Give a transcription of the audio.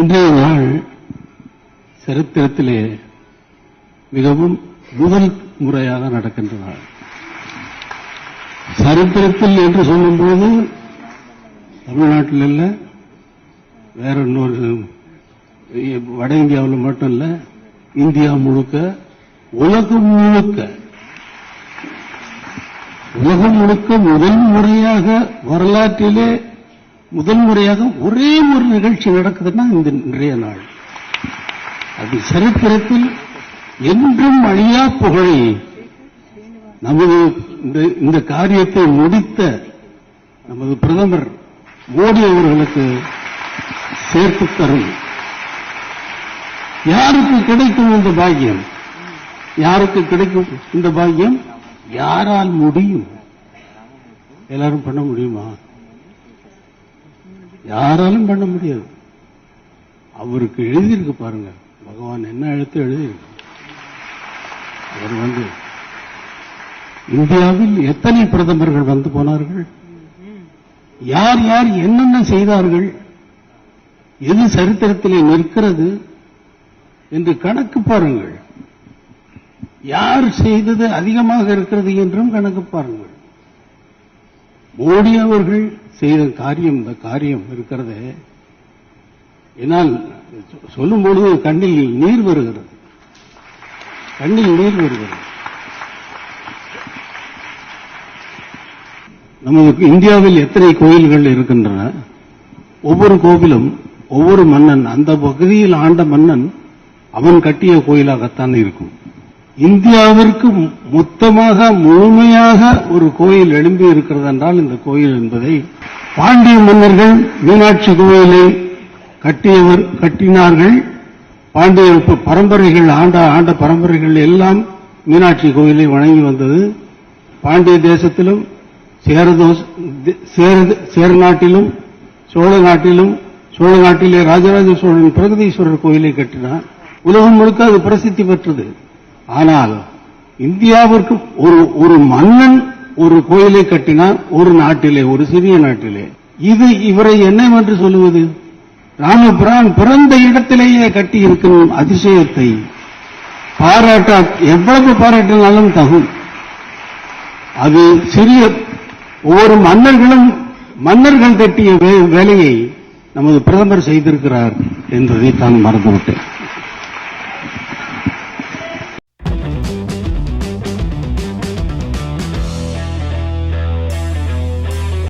இன்றைய நாள் சரித்திரத்திலே மிகவும் முதல் முறையாக நடக்கின்ற நாள் சரித்திரத்தில் என்று சொல்லும்போது தமிழ்நாட்டில் இல்ல வேற இன்னொரு வட இந்தியாவில் மட்டும் இல்ல இந்தியா முழுக்க உலகம் முழுக்க உலகம் முழுக்க முதல் முறையாக வரலாற்றிலே முதல் முறையாக ஒரே ஒரு நிகழ்ச்சி நடக்குதுன்னா இந்த இன்றைய நாள். அது சரித்திரத்தில் என்றும் அழியா புகழை நமது இந்த- இந்த காரியத்தை முடித்த நமது பிரதமர் மோடி அவர்களுக்கு சேர்த்து தரும். யாருக்கு கிடைக்கும் இந்த பாக்கியம்? யாருக்கு கிடைக்கும் இந்த பாக்கியம்? யாரால் முடியும்? எல்லாரும் பண்ண முடியுமா? யாராலும் பண்ண முடியாது. அவருக்கு எழுதியிருக்கு பாருங்க. பகவான் என்ன எழுத்து எழுதியிருக்கு? அவர் வந்து இந்தியாவில் எத்தனை பிரதமர்கள் வந்து போனார்கள்? யார் யார் என்னென்ன செய்தார்கள்? எது சரித்திரத்திலே நிற்கிறது? என்று கணக்கு பாருங்கள். யார் செய்தது அதிகமாக இருக்கிறது என்றும் கணக்கு பாருங்கள். மோடி அவர்கள் செய்த காரியம் இந்த காரியம் இருக்கிறதே. என்னால் சொல்லும் பொழுது கண்ணில் நீர் வருகிறது. கண்ணில் நீர் வருகிறது. நமக்கு இந்தியாவில் எத்தனை கோயில்கள் இருக்கின்றன? ஒவ்வொரு கோவிலும் ஒவ்வொரு மன்னன் அந்த பகுதியில் ஆண்ட மன்னன் அவன் கட்டிய கோயிலாகத்தான் இருக்கும். இந்தியாவிற்கு மொத்தமாக முழுமையாக ஒரு கோயில் எழும்பி இருக்கிறது என்றால் இந்த கோயில் என்பதை பாண்டிய மன்னர்கள் மீனாட்சி கோயிலை கட்டியவர் கட்டினார்கள். பாண்டிய பரம்பரைகள் ஆண்ட ஆண்ட பரம்பரைகள் எல்லாம் மீனாட்சி கோயிலை வணங்கி வந்தது. பாண்டிய தேசத்திலும் சேரதோஸ் சேர நாட்டிலும் சோழ நாட்டிலும் சோழ நாட்டிலே ராஜராஜ சோழன் பிரகதீஸ்வரர் கோயிலை கட்டினார். உலகம் முழுக்க அது பிரசித்தி பெற்றது. ஆனால் இந்தியாவிற்கு ஒரு ஒரு மன்னன் ஒரு கோயிலை கட்டினார் ஒரு நாட்டிலே ஒரு சிறிய நாட்டிலே. இது இவரை என்னவென்று சொல்லுவது? ராமபிரான் பிறந்த இடத்திலேயே கட்டி இருக்கும் அதிசயத்தை பாராட்ட எவ்வளவு பாராட்டினாலும் தகும். அது சிறிய ஒவ்வொரு மன்னர்களும் மன்னர்கள் கட்டிய வே- வேலையை நமது பிரதமர் செய்திருக்கிறார் என்பதை தான் மறந்துவிட்டேன்.